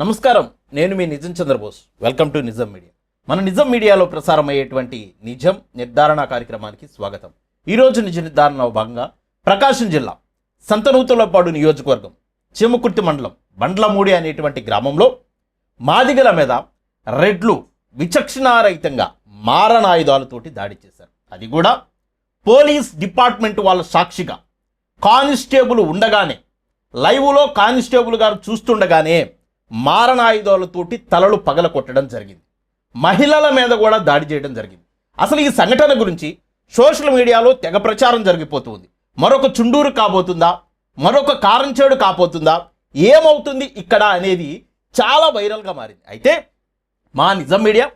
నమస్కారం. నేను మీ Nijam Chandrabose. Welcome to Nijam media మన నిజం మీడియాలో ప్రసారమయ్యేటువంటి నిజం నిర్ధారణ కార్యక్రమానికి స్వాగతం. ఈరోజు నిజ నిర్ధారణ భాగంగా ప్రకాశం జిల్లా సంతనూతులపాడు నియోజకవర్గం చిమ్మకుర్తి మండలం బండ్లమూడి అనేటువంటి గ్రామంలో మాదిగల మీద రెడ్లు విచక్షణారహితంగా మారణాయుధాలతోటి దాడి చేశారు. అది కూడా పోలీస్ డిపార్ట్మెంట్ వాళ్ళ సాక్షిగా. కానిస్టేబుల్ ఉండగానే లైవ్లో కానిస్టేబుల్ గారు చూస్తుండగానే మారణాయుధాలతోటి తలలు పగల కొట్టడం జరిగింది. మహిళల మీద కూడా దాడి చేయడం జరిగింది. అసలు ఈ సంఘటన గురించి సోషల్ మీడియాలో తెగ ప్రచారం జరిగిపోతుంది. మరొక చుండూరు కాబోతుందా? మరొక కారంచేడు కాబోతుందా? ఏమవుతుంది ఇక్కడ అనేది చాలా వైరల్గా మారింది. అయితే మా నిజం మీడియా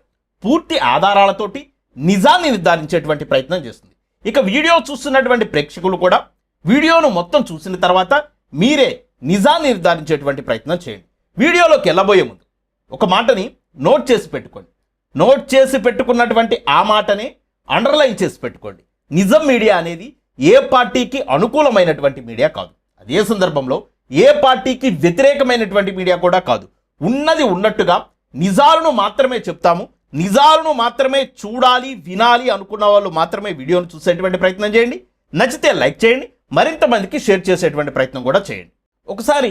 పూర్తి ఆధారాలతోటి నిజాన్ని నిర్ధారించేటువంటి ప్రయత్నం చేస్తుంది. ఇక వీడియో చూస్తున్నటువంటి ప్రేక్షకులు కూడా వీడియోను మొత్తం చూసిన తర్వాత మీరే నిజాన్ని నిర్ధారించేటువంటి ప్రయత్నం చేయండి. వీడియోలోకి వెళ్ళబోయే ముందు ఒక మాటని నోట్ చేసి పెట్టుకోండి. నోట్ చేసి పెట్టుకున్నటువంటి ఆ మాటని అండర్లైన్ చేసి పెట్టుకోండి. నిజం మీడియా అనేది ఏ పార్టీకి అనుకూలమైనటువంటి మీడియా కాదు. అదే సందర్భంలో ఏ పార్టీకి వ్యతిరేకమైనటువంటి మీడియా కూడా కాదు. ఉన్నది ఉన్నట్టుగా నిజాలను మాత్రమే చెప్తాము. నిజాలను మాత్రమే చూడాలి వినాలి అనుకున్న వాళ్ళు మాత్రమే వీడియోను చూసేటువంటి ప్రయత్నం చేయండి. నచ్చితే లైక్ చేయండి. మరింత మందికి షేర్ చేసేటువంటి ప్రయత్నం కూడా చేయండి. ఒకసారి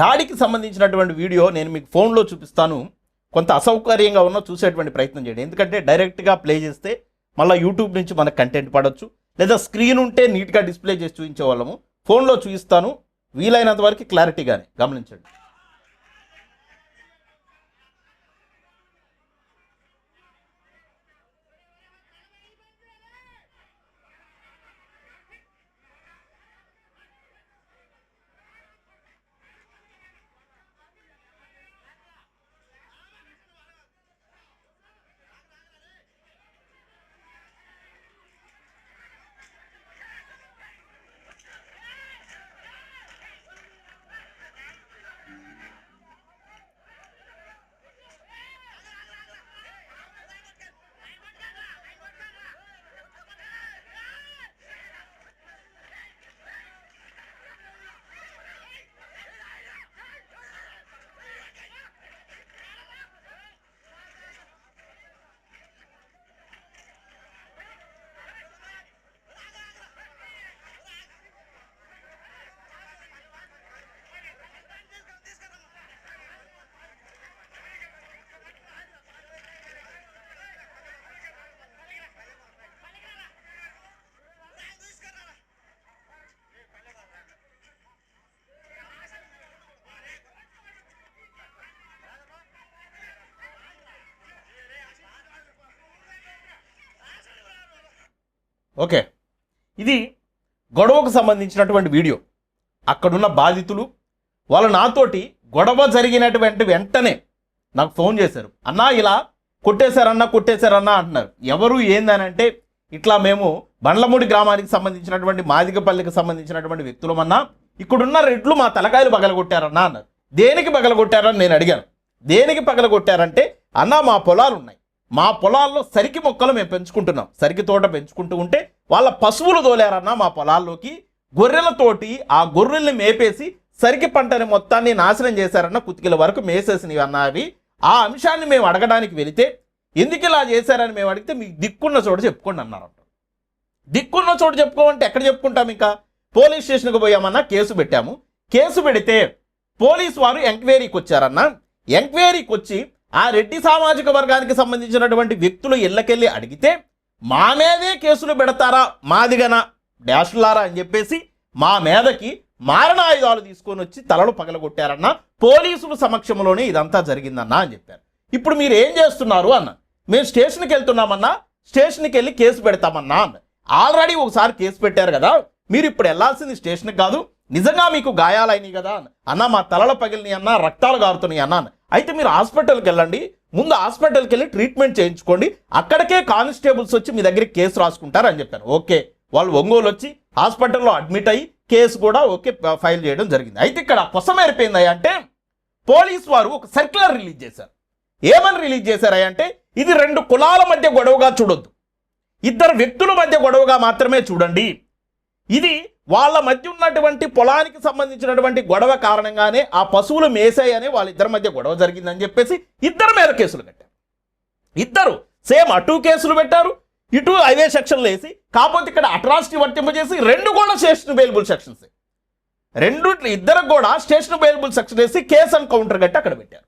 దాడికి సంబంధించినటువంటి వీడియో నేను మీకు ఫోన్లో చూపిస్తాను. కొంత అసౌకర్యంగా ఉన్నా చూసేటువంటి ప్రయత్నం చేయండి. ఎందుకంటే డైరెక్ట్గా ప్లే చేస్తే మళ్ళీ యూట్యూబ్ నుంచి మనకు కంటెంట్ పడవచ్చు లేదా స్క్రీన్ ఉంటే నీట్గా డిస్ప్లే చేసి చూపించే వాళ్ళము. ఫోన్లో చూపిస్తాను. వీలైనంత వరకు క్లారిటీగానే గమనించండి. ఓకే. ఇది గొడవకు సంబంధించినటువంటి వీడియో. అక్కడున్న బాధితులు వాళ్ళు నాతోటి గొడవ జరిగినటువంటి వెంటనే నాకు ఫోన్ చేశారు. అన్నా ఇలా కొట్టేశారన్నా కొట్టేశారన్నా అంటున్నారు. ఎవరు ఏందనంటే ఇట్లా మేము బండ్లమూడి గ్రామానికి సంబంధించినటువంటి మాదిగపల్లికి సంబంధించినటువంటి వ్యక్తులమన్నా ఇక్కడున్న రెడ్లు మా తలకాయలు పగలగొట్టారన్నా అన్నారు. దేనికి పగలగొట్టారని నేను అడిగాను. దేనికి పగలగొట్టారంటే అన్నా మా పొలాలు ఉన్నాయి మా పొలాల్లో సరికి మొక్కలు మేము పెంచుకుంటున్నాం. సరికి తోట పెంచుకుంటూ ఉంటే వాళ్ళ పశువులు తోలారన్నా మా పొలాల్లోకి గొర్రెలతోటి ఆ గొర్రెల్ని మేపేసి సరికి పంటని మొత్తాన్ని నాశనం చేశారన్న కుతికిల వరకు మేసేసినవి అన్న అవి ఆ అంశాన్ని మేము అడగడానికి వెళితే ఎందుకు ఇలా చేశారని మేము అడిగితే మీకు దిక్కున్న చోట చెప్పుకోండి అన్నారంట దిక్కున్న చోటు చెప్పుకోమంటే ఎక్కడ చెప్పుకుంటాం ఇంకా? పోలీస్ స్టేషన్కి పోయామన్నా కేసు పెట్టాము. కేసు పెడితే పోలీస్ వారు ఎంక్వైరీకి వచ్చారన్న. ఎంక్వైరీకి వచ్చి ఆ రెడ్డి సామాజిక వర్గానికి సంబంధించినటువంటి వ్యక్తులు ఇళ్ళకెళ్ళి అడిగితే మా మీదే కేసులు పెడతారా? మాదిగనా? డాష్లారా అని చెప్పేసి మా మీదకి మారణాయుధాలు తీసుకొని వచ్చి తలలు పగలగొట్టారన్న పోలీసుల సమక్షంలోనే ఇదంతా జరిగిందన్నా అని చెప్పారు. ఇప్పుడు మీరు ఏం చేస్తున్నారు అన్న? మేము స్టేషన్కి వెళ్తున్నామన్నా స్టేషన్కి వెళ్ళి కేసు పెడతామన్నా అన్న. ఆల్రెడీ ఒకసారి కేసు పెట్టారు కదా మీరు ఇప్పుడు వెళ్ళాల్సింది స్టేషన్కి కాదు నిజంగా మీకు గాయాలైనవి కదా అన్న. మా తలల పగిలినాయి అన్న రక్తాలు గారుతున్నాయి అన్నాను అన్న. అయితే మీరు హాస్పిటల్కి వెళ్ళండి. ముందు హాస్పిటల్కి వెళ్ళి ట్రీట్మెంట్ చేయించుకోండి. అక్కడికే కానిస్టేబుల్స్ వచ్చి మీ దగ్గరికి కేసు రాసుకుంటారు అని చెప్పారు. ఓకే. వాళ్ళు ఒంగోలు వచ్చి హాస్పిటల్లో అడ్మిట్ అయ్యి కేసు కూడా ఓకే ఫైల్ చేయడం జరిగింది. అయితే ఇక్కడ కొసమేరిపోయింది అంటే పోలీస్ వారు ఒక సర్క్యులర్ రిలీజ్ చేశారు. ఏమని రిలీజ్ చేశారా అంటే ఇది రెండు కులాల మధ్య గొడవగా చూడొద్దు. ఇద్దరు వ్యక్తుల మధ్య గొడవగా మాత్రమే చూడండి. ఇది వాళ్ళ మధ్య ఉన్నటువంటి పొలానికి సంబంధించినటువంటి గొడవ కారణంగానే ఆ పశువులు మేసాయని వాళ్ళిద్దరి మధ్య గొడవ జరిగిందని చెప్పేసి ఇద్దరు మీద కేసులు కట్టారు. ఇద్దరు సేమ్ అటు కేసులు పెట్టారు ఇటు అవే సెక్షన్లు వేసి కాకపోతే ఇక్కడ అట్రాసిటీ వర్తింపజేసి రెండు కూడా స్టేషన్ అవైలబుల్ సెక్షన్స్. రెండు ఇద్దరు కూడా స్టేషన్ అవైలబుల్ సెక్షన్ వేసి కేసు అండ్ కౌంటర్ కట్టి అక్కడ పెట్టారు.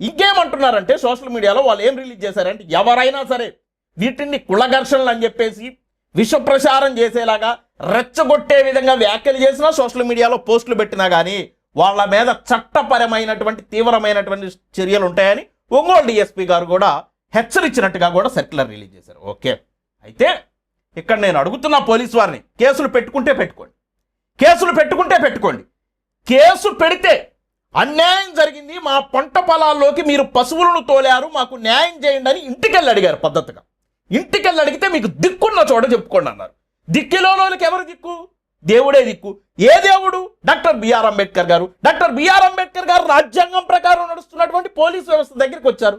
ఇంకేమంటున్నారంటే సోషల్ మీడియాలో వాళ్ళు ఏం రిలీజ్ చేశారంటే ఎవరైనా సరే వీటిని కుల ఘర్షణలు అని చెప్పేసి విషప్రచారం చేసేలాగా రెచ్చగొట్టే విధంగా వ్యాఖ్యలు చేసినా సోషల్ మీడియాలో పోస్టులు పెట్టినా కానీ వాళ్ళ మీద చట్టపరమైనటువంటి తీవ్రమైనటువంటి చర్యలు ఉంటాయని ఒంగోలు డిఎస్పీ గారు కూడా హెచ్చరించినట్టుగా కూడా సర్క్యులర్ రిలీజ్ చేశారు. ఓకే. అయితే ఇక్కడ నేను అడుగుతున్న పోలీస్ వారిని కేసులు పెట్టుకుంటే పెట్టుకోండి. కేసులు పెట్టుకుంటే పెట్టుకోండి. కేసు పెడితే అన్యాయం జరిగింది మా పంట పొలాల్లోకి మీరు పశువులను తోలారు మాకు న్యాయం చేయండి అని ఇంటికెళ్ళి అడిగారు పద్ధతిగా. ఇంటికెళ్ళి అడిగితే మీకు దిక్కున్న చోట చెప్పుకోండి అన్నారు. దిక్కిలోకి ఎవరు దిక్కు? దేవుడే దిక్కు. ఏ దేవుడు? డాక్టర్ బిఆర్ అంబేద్కర్ గారు. డాక్టర్ బిఆర్ అంబేద్కర్ గారు రాజ్యాంగం ప్రకారం నడుస్తున్నటువంటి పోలీసు వ్యవస్థ దగ్గరికి వచ్చారు.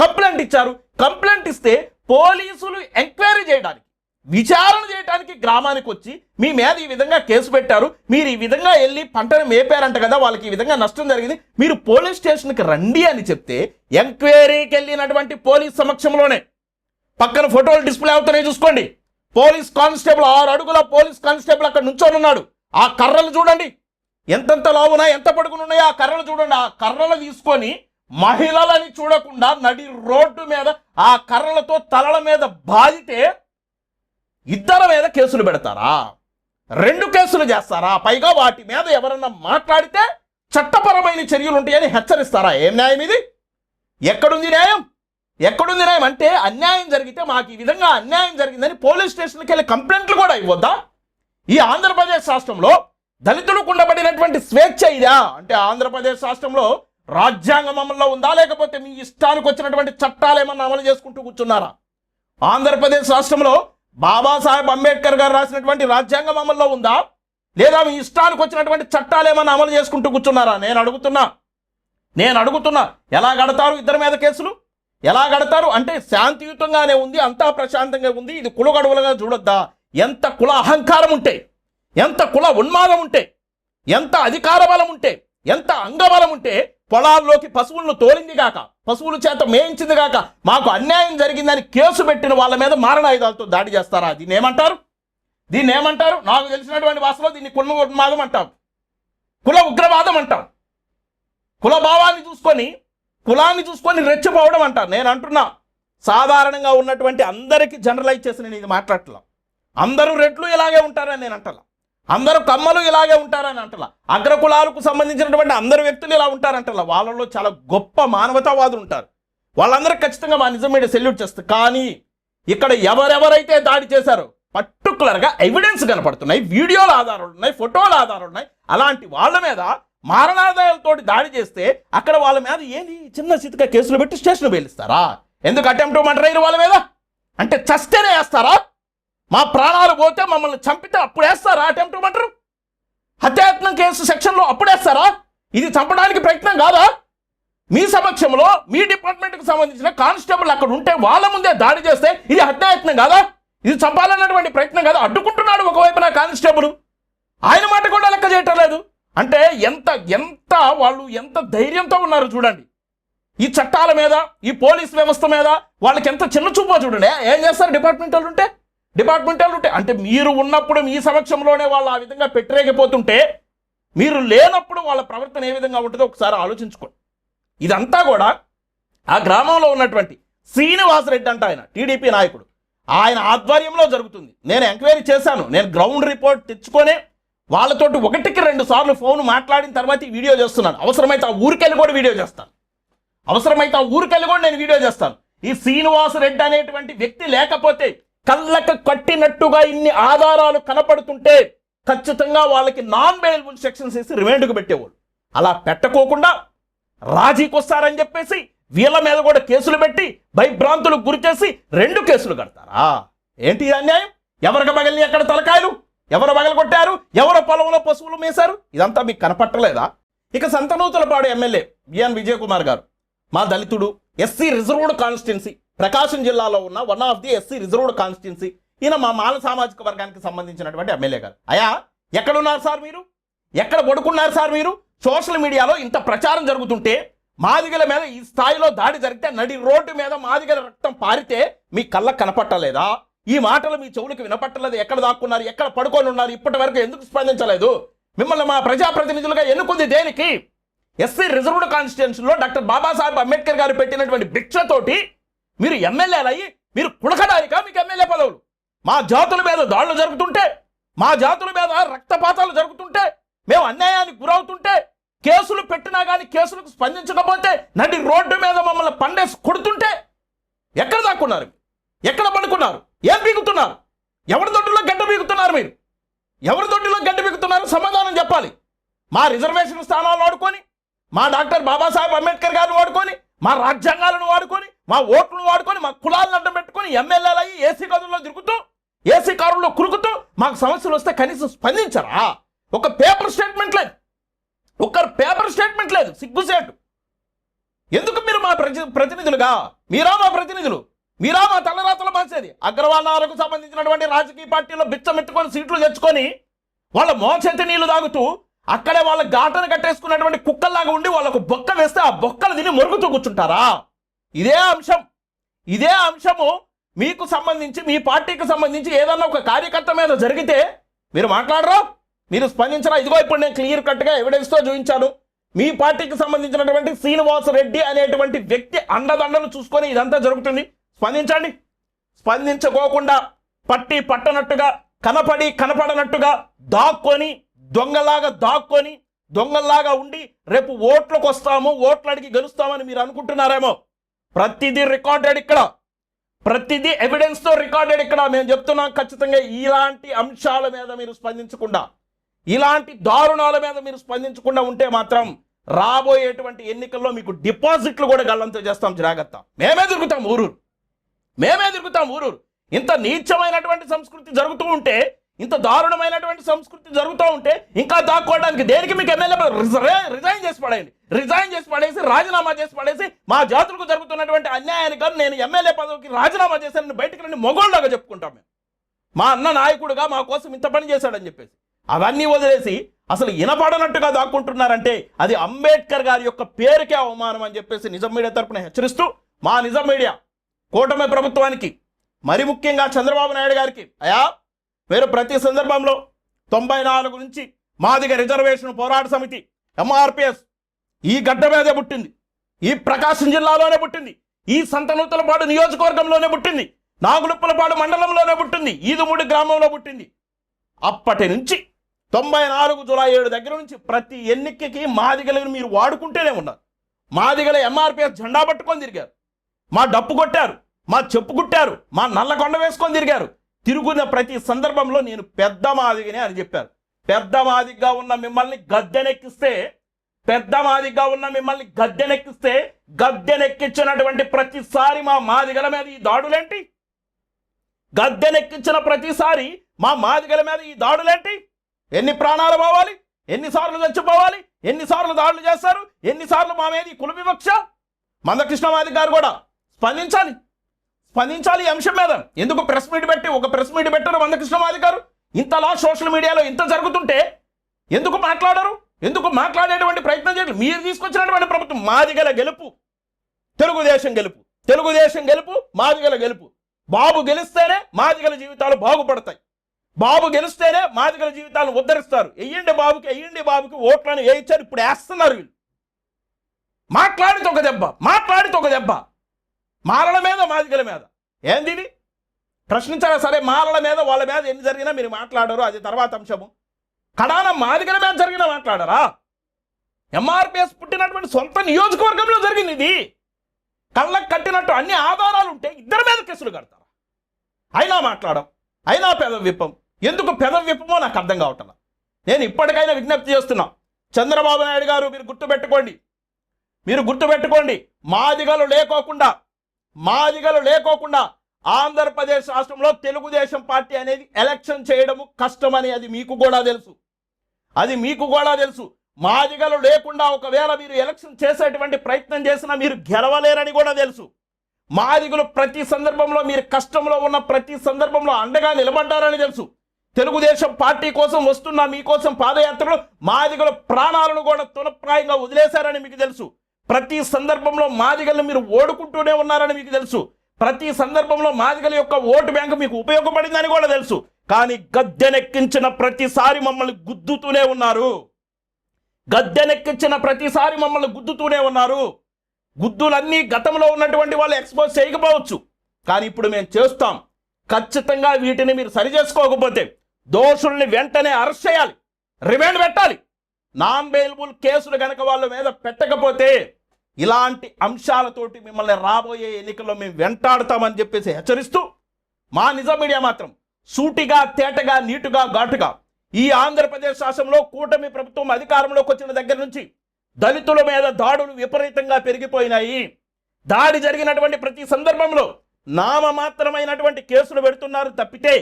కంప్లైంట్ ఇచ్చారు. కంప్లైంట్ ఇస్తే పోలీసులు ఎంక్వైరీ చేయడానికి విచారణ చేయడానికి గ్రామానికి వచ్చి మీ మీద ఈ విధంగా కేసు పెట్టారు. మీరు ఈ విధంగా వెళ్ళి పంటను మేపారంట కదా వాళ్ళకి ఈ విధంగా నష్టం జరిగింది. మీరు పోలీస్ స్టేషన్కి రండి అని చెప్తే ఎంక్వైరీకి వెళ్ళినటువంటి పోలీస్ సమక్షంలోనే పక్కన ఫోటోలు డిస్ప్లే అవుతున్నాయి చూసుకోండి. పోలీస్ కానిస్టేబుల్ ఆరు అడుగుల పోలీస్ కానిస్టేబుల్ అక్కడ నుంచొని ఉన్నాడు. ఆ కర్రలు చూడండి. ఎంతెంత లావునా ఎంత పడుకుని ఆ కర్రలు చూడండి. ఆ కర్రలు తీసుకొని మహిళలని చూడకుండా నడి రోడ్డు మీద ఆ కర్రలతో తలల మీద బాధితే ఇద్దరి మీద కేసులు పెడతారా? రెండు కేసులు చేస్తారా? పైగా వాటి మీద ఎవరన్నా మాట్లాడితే చట్టపరమైన చర్యలు ఉంటాయని హెచ్చరిస్తారా? ఏం న్యాయం ఇది? ఎక్కడుంది న్యాయం? ఎక్కడుంది న్యాయం అంటే అన్యాయం జరిగితే మాకు ఈ విధంగా అన్యాయం జరిగిందని పోలీస్ స్టేషన్కి వెళ్ళి కంప్లైంట్లు కూడా ఇవ్వద్దా? ఈ ఆంధ్రప్రదేశ్ రాష్ట్రంలో దళితులకు ఉండబడినటువంటి స్వేచ్ఛ ఇదా? అంటే ఆంధ్రప్రదేశ్ రాష్ట్రంలో రాజ్యాంగం అమల్లో ఉందా? లేకపోతే మీ ఇష్టానికి వచ్చినటువంటి చట్టాలు ఏమన్నా అమలు చేసుకుంటూ కూర్చున్నారా? ఆంధ్రప్రదేశ్ రాష్ట్రంలో బాబాసాహెబ్ అంబేద్కర్ గారు రాసినటువంటి రాజ్యాంగం అమల్లో ఉందా? లేదా మీ ఇష్టానికి వచ్చినటువంటి చట్టాలు ఏమన్నా అమలు చేసుకుంటూ కూర్చున్నారా? నేను అడుగుతున్నా. నేను అడుగుతున్నా. ఎలా గడతారు ఇద్దరి మీద కేసులు? ఎలా గడతారు అంటే శాంతియుతంగానే ఉంది అంతా ప్రశాంతంగా ఉంది. ఇది కుల గడువులుగా చూడొద్దా? ఎంత కుల అహంకారం ఉంటే ఎంత కుల ఉన్మాదం ఉంటే ఎంత అధికార బలం ఉంటే ఎంత అంగబలం ఉంటే పొలాల్లోకి పశువులను తోలింది గాక పశువుల చేత మేయించింది గాక మాకు అన్యాయం జరిగిందని కేసు పెట్టిన వాళ్ళ మీద మారణాయుధాలతో దాడి చేస్తారా? దీన్ని ఏమంటారు? దీన్ని ఏమంటారు? నాకు తెలిసినటువంటి భాషలో దీన్ని కుల ఉన్మాదం అంటాం. కుల ఉగ్రవాదం అంటాం. కుల భావాన్ని చూసుకొని కులాన్ని చూసుకొని రెచ్చిపోవడం అంట. నేను అంటున్నా సాధారణంగా ఉన్నటువంటి అందరికీ జనరలైజ్ చేసి నేను ఇది మాట్లాడటం అందరూ రెట్లు ఇలాగే ఉంటారని నేను అంటలా. అందరూ కమ్మలు ఇలాగే ఉంటారని అంటలా. అగ్రకులాలకు సంబంధించినటువంటి అందరు వ్యక్తులు ఇలా ఉంటారంటలా. వాళ్ళలో చాలా గొప్ప మానవతావాదులు ఉంటారు. వాళ్ళందరూ ఖచ్చితంగా మా నిజం మీద సెల్యూట్ చేస్తారు కానీ ఇక్కడ ఎవరెవరైతే దాడి చేశారో పర్టికులర్గా ఎవిడెన్స్ కనపడుతున్నాయి వీడియోల ఆధారాలు ఉన్నాయి ఫోటోల ఆధారాలు ఉన్నాయి అలాంటి వాళ్ళ మీద మారణాదాయాలతోటి దాడి చేస్తే అక్కడ వాళ్ళ మీద ఏంది చిన్న చితక కేసులు పెట్టి స్టేషన్ బెయిలిస్తారా ఎందుకు అటెంప్ట్ మర్డర్ వాళ్ళ మీద? అంటే చస్తేనే వేస్తారా? మా ప్రాణాలు పోతే మమ్మల్ని చంపితే అప్పుడు వేస్తారా అటెంప్ట్ మర్డర్? హత్యాయత్నం కేసు సెక్షన్లో అప్పుడు వేస్తారా? ఇది చంపడానికి ప్రయత్నం కాదా? మీ సమక్షంలో మీ డిపార్ట్మెంట్కి సంబంధించిన కానిస్టేబుల్ అక్కడ ఉంటే వాళ్ళ ముందే దాడి చేస్తే ఇది హత్యాయత్నం కాదా? ఇది చంపాలన్నటువంటి ప్రయత్నం కాదా? అడ్డుకుంటున్నాడు ఒకవైపు నా కానిస్టేబుల్. ఆయన మాట కూడా లెక్క చేయటం లేదు. అంటే ఎంత ఎంత వాళ్ళు ఎంత ధైర్యంతో ఉన్నారు చూడండి. ఈ చట్టాల మీద ఈ పోలీస్ వ్యవస్థ మీద వాళ్ళకి ఎంత చిన్న చూపో చూడండి. ఏం చేస్తారు డిపార్ట్మెంట్ వాళ్ళు ఉంటే? డిపార్ట్మెంట్ ఉంటే అంటే మీరు ఉన్నప్పుడు మీ సమక్షంలోనే వాళ్ళు ఆ విధంగా పెట్టరేగిపోతుంటే మీరు లేనప్పుడు వాళ్ళ ప్రవర్తన ఏ విధంగా ఉంటుందో ఒకసారి ఆలోచించుకోండి. ఇదంతా కూడా ఆ గ్రామంలో ఉన్నటువంటి శ్రీనివాసరెడ్డి అంట ఆయన టీడీపీ నాయకుడు. ఆయన ఆధ్వర్యంలో జరుగుతుంది. నేను ఎంక్వైరీ చేశాను. నేను గ్రౌండ్ రిపోర్ట్ తెచ్చుకొని వాళ్ళతోటి ఒకటికి రెండు సార్లు ఫోన్ మాట్లాడిన తర్వాత ఈ వీడియో చేస్తున్నాను. అవసరమైతే ఆ ఊరికెళ్ళి కూడా వీడియో చేస్తాను. అవసరమైతే ఆ ఊరికెళ్ళి కూడా నేను వీడియో చేస్తాను. ఈ శ్రీనివాస్ రెడ్డి అనేటువంటి వ్యక్తి లేకపోతే కళ్ళకు కట్టినట్టుగా ఇన్ని ఆధారాలు కనపడుతుంటే ఖచ్చితంగా వాళ్ళకి నాన్ బెయిలబుల్ సెక్షన్స్ వేసి రిమాండ్కు పెట్టేవాళ్ళు. అలా పెట్టకోకుండా రాజీకి వస్తారని చెప్పేసి వీళ్ళ మీద కూడా కేసులు పెట్టి భయభ్రాంతులకు గురి చేసి రెండు కేసులు కడతారా? ఏంటి అన్యాయం? ఎవరికి పగిలి ఎక్కడ తలకాయలు? ఎవరు పగలు కొట్టారు ఎవరు పొలంలో పశువులు మేశారు? ఇదంతా మీకు కనపట్టలేదా? ఇక సంతనూతలపాడు ఎమ్మెల్యే బిఎన్ విజయకుమార్ గారు మా దళితుడు ఎస్సీ రిజర్వ్డ్ కాన్స్టిట్యున్సీ ప్రకాశం జిల్లాలో ఉన్న one of the SC reserved constituency ఈయన మా మాల సామాజిక వర్గానికి సంబంధించినటువంటి ఎమ్మెల్యే గారు. అయా ఎక్కడున్నారు సార్ మీరు? ఎక్కడ పడుకున్నారు సార్ మీరు? సోషల్ మీడియాలో ఇంత ప్రచారం జరుగుతుంటే మాదిగల మీద ఈ స్థాయిలో దాడి జరిగితే నడి రోడ్డు మీద మాదిగల రక్తం పారితే మీ కళ్ళకు కనపట్టలేదా? ఈ మాటలు మీ చెవులకు వినపట్టలేదు. ఎక్కడ దాక్కున్నారు? ఎక్కడ పడుకొని ఉన్నారు? ఇప్పటి వరకు ఎందుకు స్పందించలేదు? మిమ్మల్ని మా ప్రజాప్రతినిధులుగా ఎన్నుకుంది దేనికి? ఎస్సీ రిజర్వ్డ్ కాన్స్టిట్యూన్సీలో డాక్టర్ బాబాసాహెబ్ అంబేద్కర్ గారు పెట్టినటువంటి భిక్షతోటి మీరు ఎమ్మెల్యేలయ్యి మీరు కుడకడానికా మీకు ఎమ్మెల్యే పదవులు? మా జాతుల మీద దాడులు జరుగుతుంటే మా జాతుల మీద రక్తపాతాలు జరుగుతుంటే మేము అన్యాయానికి గురవుతుంటే కేసులు పెట్టినా కానీ కేసులకు స్పందించకపోతే నడి రోడ్డు మీద మమ్మల్ని పండేసి కొడుతుంటే ఎక్కడ దాక్కున్నారు? ఎక్కడ పడుకున్నారు? ఏం పీకుతున్నారు? ఎవరి దొడ్డులో గడ్డ పీకుతున్నారు మీరు? ఎవరి దొడ్డులో గడ్డ పీకుతున్నారు? సమాధానం చెప్పాలి. మా రిజర్వేషన్ స్థానాలు వాడుకొని మా డాక్టర్ బాబాసాహెబ్ అంబేద్కర్ గారిని వాడుకొని మా రాజ్యాంగాలను వాడుకొని మా ఓట్లను వాడుకొని మా కులాలను అడ్డం పెట్టుకొని ఎమ్మెల్యేలు అయ్యి ఏసీ గదుల్లో తిరుగుతూ ఏసీ కారుల్లో కురుకుతూ మాకు సమస్యలు వస్తే కనీసం స్పందించరా? ఒక పేపర్ స్టేట్మెంట్ లేదు. ఒక్కరు పేపర్ స్టేట్మెంట్ లేదు. సిగ్గుసేటు ఎందుకు మీరు మా ప్రతి ప్రతినిధులుగా? మీరా మా ప్రతినిధులు? మీరా మా తలరాతలు మార్చేది అగ్రవర్ణాలకు సంబంధించినటువంటి రాజకీయ పార్టీలో బిచ్చమెట్టుకొని సీట్లు తెచ్చుకొని వాళ్ళ మోచెత్తి నీళ్ళు తాగుతూ అక్కడే వాళ్ళ ఘాటను కట్టేసుకున్నటువంటి కుక్కల్లాగా ఉండి వాళ్ళకు బొక్క వేస్తే ఆ బొక్కలు తిని మొరుగుతూ కూర్చుంటారా? ఇదే అంశం. ఇదే అంశము మీకు సంబంధించి మీ పార్టీకి సంబంధించి ఏదన్నా ఒక కార్యకర్త మీద జరిగితే మీరు మాట్లాడరా? మీరు స్పందించరా? ఇదిగో ఇప్పుడు నేను క్లియర్ కట్గా ఎవిడెన్స్తో చూపించాను. మీ పార్టీకి సంబంధించినటువంటి శ్రీనివాస్ రెడ్డి అనేటువంటి వ్యక్తి అండదండలు చూసుకొని ఇదంతా జరుగుతుంది. స్పందించండి. స్పందించుకోకుండా పట్టి పట్టనట్టుగా కనపడి కనపడనట్టుగా దాక్కొని దొంగలాగా దాక్కొని దొంగల్లాగా ఉండి రేపు ఓట్లకు వస్తాము ఓట్లడికి గెలుస్తామని మీరు అనుకుంటున్నారేమో? ప్రతిదీ రికార్డెడ్ ఇక్కడ. ప్రతిదీ ఎవిడెన్స్తో రికార్డెడ్ ఇక్కడ. మేము చెప్తున్నాం ఖచ్చితంగా ఇలాంటి అంశాల మీద మీరు స్పందించకుండా ఇలాంటి దారుణాల మీద మీరు స్పందించకుండా ఉంటే మాత్రం రాబోయేటువంటి ఎన్నికల్లో మీకు డిపాజిట్లు కూడా గల్లంతో చేస్తాం. జాగ్రత్త. మేమే దొరుకుతాం ఊరూరు. మేమే తిరుగుతాం ఊరూరు. ఇంత నీచమైనటువంటి సంస్కృతి జరుగుతూ ఉంటే ఇంత దారుణమైనటువంటి సంస్కృతి జరుగుతూ ఉంటే ఇంకా దాక్కోవడానికి దేనికి మీకు ఎమ్మెల్యే రిజైన్ చేసి పడేయండి. రిజైన్ చేసి పడేసి రాజీనామా చేసి పడేసి మా జాతులకు జరుగుతున్నటువంటి అన్యాయానికి కానీ నేను ఎమ్మెల్యే పదవికి రాజీనామా చేశానని బయటకు రండి మొగోళ్ళగా చెప్పుకుంటాం మేము. మా అన్న నాయకుడుగా మా కోసం ఇంత పని చేశాడని చెప్పేసి. అవన్నీ వదిలేసి అసలు ఇనపడనట్టుగా దాక్కుంటున్నారంటే అది అంబేద్కర్ గారి యొక్క పేరుకే అవమానం అని చెప్పేసి నిజం మీడియా తరపున హెచ్చరిస్తూ మా నిజం మీడియా కూటమి ప్రభుత్వానికి మరి ముఖ్యంగా చంద్రబాబు నాయుడు గారికి అయా మీరు ప్రతి సందర్భంలో తొంభై నాలుగు నుంచి మాదిగ రిజర్వేషన్ పోరాట సమితి ఎంఆర్పిఎస్ ఈ గడ్డ మీదే పుట్టింది. ఈ ప్రకాశం జిల్లాలోనే పుట్టింది. ఈ సంతనూతలపాడు నియోజకవర్గంలోనే పుట్టింది. నాగులుప్పలపాడు మండలంలోనే పుట్టింది. ఈదుమూడి గ్రామంలో పుట్టింది. అప్పటి నుంచి తొంభై నాలుగు జులై ఏడు దగ్గర నుంచి ప్రతి ఎన్నికకి మాదిగలను మీరు వాడుకుంటూనే ఉన్నారు. మాదిగల ఎంఆర్పిఎస్ జెండా పట్టుకొని తిరిగారు. మా డప్పు కొట్టారు. మా చెప్పుకుట్టారు మా నల్లకొండ వేసుకొని తిరిగారు. తిరుగున్న ప్రతి సందర్భంలో నేను పెద్ద మాదిగనే అని చెప్పారు పెద్ద మాదిగ్గా ఉన్న మిమ్మల్ని గద్దెనెక్కిస్తే పెద్ద మాదిగ్గా ఉన్న మిమ్మల్ని గద్దెనెక్కిస్తే గద్దెనెక్కించినటువంటి ప్రతిసారి మా మాదిగల మీద ఈ దాడులేంటి? గద్దెనెక్కించిన ప్రతిసారి మా మాదిగల మీద ఈ దాడులేంటి? ఎన్ని ప్రాణాలు పోవాలి? ఎన్నిసార్లు చచ్చిపోవాలి? ఎన్నిసార్లు దాడులు చేస్తారు ఎన్నిసార్లు మా మీద ఈ కుల వివక్ష? మందకృష్ణ మాది గారు కూడా స్పందించాలి. స్పందించాలి ఈ అంశం మీద. ఎందుకు ప్రెస్ మీట్ పెట్టి ఒక ప్రెస్ మీట్ పెట్టారు వంద కృష్ణమాది గారు? ఇంతలా సోషల్ మీడియాలో ఇంత జరుగుతుంటే ఎందుకు మాట్లాడరు? ఎందుకు మాట్లాడేటువంటి ప్రయత్నం చేయలేదు మీరు తీసుకొచ్చినటువంటి ప్రభుత్వం మాదిగల గెలుపు. తెలుగుదేశం గెలుపు. తెలుగుదేశం గెలుపు మాదిగల గెలుపు. బాబు గెలిస్తేనే మాదిగల జీవితాలు బాగుపడతాయి. బాబు గెలిస్తేనే మాదిగల జీవితాలను ఉద్ధరిస్తారు. ఎయ్యండి బాబుకి ఎయ్యండి బాబుకి ఓట్లను వేయించారు. ఇప్పుడు వేస్తున్నారు వీళ్ళు. మాట్లాడితే ఒక దెబ్బ మాట్లాడితే ఒక దెబ్బ. మాలల మీద మాదిగల మీద. ఏంది ఇది? ప్రశ్నించారా సరే మాలల మీద వాళ్ళ మీద ఎన్ని జరిగినా మీరు మాట్లాడరు అది తర్వాత అంశము. కడాన మాదిగల మీద జరిగినా మాట్లాడరా? ఎంఆర్పిఎస్ పుట్టినటువంటి సొంత నియోజకవర్గంలో జరిగింది ఇది. కళ్ళకు కట్టినట్టు అన్ని ఆధారాలు ఉంటే ఇద్దరి మీద కేసులు కడతారా? అయినా మాట్లాడం అయినా పెద విప్పం ఎందుకు పెద విప్పమో నాకు అర్థం కావటం నేను ఇప్పటికైనా విజ్ఞప్తి చేస్తున్నా. చంద్రబాబు నాయుడు గారు మీరు గుర్తుపెట్టుకోండి. మీరు గుర్తుపెట్టుకోండి. మాదిగలు లేకోకుండా మాదిగలు లేకోకుండా ఆంధ్రప్రదేశ్ రాష్ట్రంలో తెలుగుదేశం పార్టీ అనేది ఎలక్షన్ చేయడము కష్టమని అది మీకు కూడా తెలుసు. అది మీకు కూడా తెలుసు. మాదిగలు లేకుండా ఒకవేళ మీరు ఎలక్షన్ చేసేటువంటి ప్రయత్నం చేసినా మీరు గెలవలేరని కూడా తెలుసు. మాదిగులు ప్రతి సందర్భంలో మీరు కష్టంలో ఉన్న ప్రతి సందర్భంలో అండగా నిలబడ్డారని తెలుసు. తెలుగుదేశం పార్టీ కోసం వస్తున్న మీకోసం పాదయాత్రలో మాదిగల ప్రాణాలను కూడా తునప్రాయంగా వదిలేశారని మీకు తెలుసు. ప్రతి సందర్భంలో మాదిగలు మీరు ఓడుకుంటూనే ఉన్నారని మీకు తెలుసు. ప్రతి సందర్భంలో మాదిగల యొక్క ఓటు బ్యాంకు మీకు ఉపయోగపడిందని కూడా తెలుసు. కానీ గద్దెనెక్కించిన ప్రతిసారి మమ్మల్ని గుద్దుతూనే ఉన్నారు. గద్దెనెక్కించిన ప్రతిసారి మమ్మల్ని గుద్దుతూనే ఉన్నారు. గుద్దులన్నీ గతంలో ఉన్నటువంటి వాళ్ళు ఎక్స్పోజ్ చేయకపోవచ్చు. కానీ ఇప్పుడు మేము చేస్తాం. ఖచ్చితంగా వీటిని మీరు సరి చేసుకోకపోతే దోషుల్ని వెంటనే అరెస్ట్ చేయాలి. రిమాండ్ పెట్టాలి. నాన్ బెయిలబుల్ కేసులు కనుక వాళ్ళ మీద పెట్టకపోతే ఇలాంటి అంశాలతోటి మిమ్మల్ని రాబోయే ఎన్నికల్లో మేము వెంటాడతామని చెప్పేసి హెచ్చరిస్తూ మా నిజం మీడియా మాత్రం సూటిగా తేటగా నీటుగా ఘాటుగా ఈ ఆంధ్రప్రదేశ్ రాష్ట్రంలో కూటమి ప్రభుత్వం అధికారంలోకి వచ్చిన దగ్గర నుంచి దళితుల మీద దాడులు విపరీతంగా పెరిగిపోయినాయి. దాడి జరిగినటువంటి ప్రతి సందర్భంలో నామమాత్రమైనటువంటి కేసులు పెడుతున్నారు తప్పితే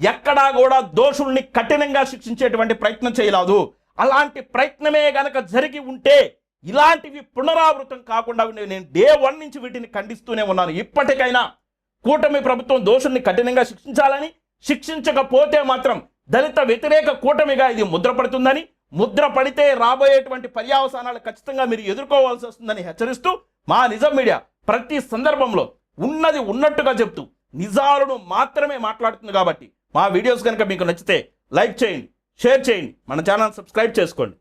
ఎక్కడా కూడా దోషుల్ని కఠినంగా శిక్షించేటువంటి ప్రయత్నం చేయలేదు అలాంటి ప్రయత్నమే గనక జరిగి ఉంటే ఇలాంటివి పునరావృతం కాకుండా ఉండేవి. నేను డే వన్ నుంచి వీటిని ఖండిస్తూనే ఉన్నాను ఇప్పటికైనా కూటమి ప్రభుత్వం దోషుల్ని కఠినంగా శిక్షించాలని శిక్షించకపోతే మాత్రం దళిత వ్యతిరేక కూటమిగా ఇది ముద్రపడుతుందని ముద్ర పడితే రాబోయేటువంటి పర్యావసానాలు ఖచ్చితంగా మీరు ఎదుర్కోవాల్సి వస్తుందని హెచ్చరిస్తూ మా నిజం మీడియా ప్రతి సందర్భంలో ఉన్నది ఉన్నట్టుగా చెప్తూ నిజాలను మాత్రమే మాట్లాడుతుంది కాబట్టి మా వీడియోస్ కనుక మీకు నచ్చితే లైక్ చేయండి షేర్ చేయండి. మన ఛానల్ సబ్స్క్రైబ్ చేసుకోండి.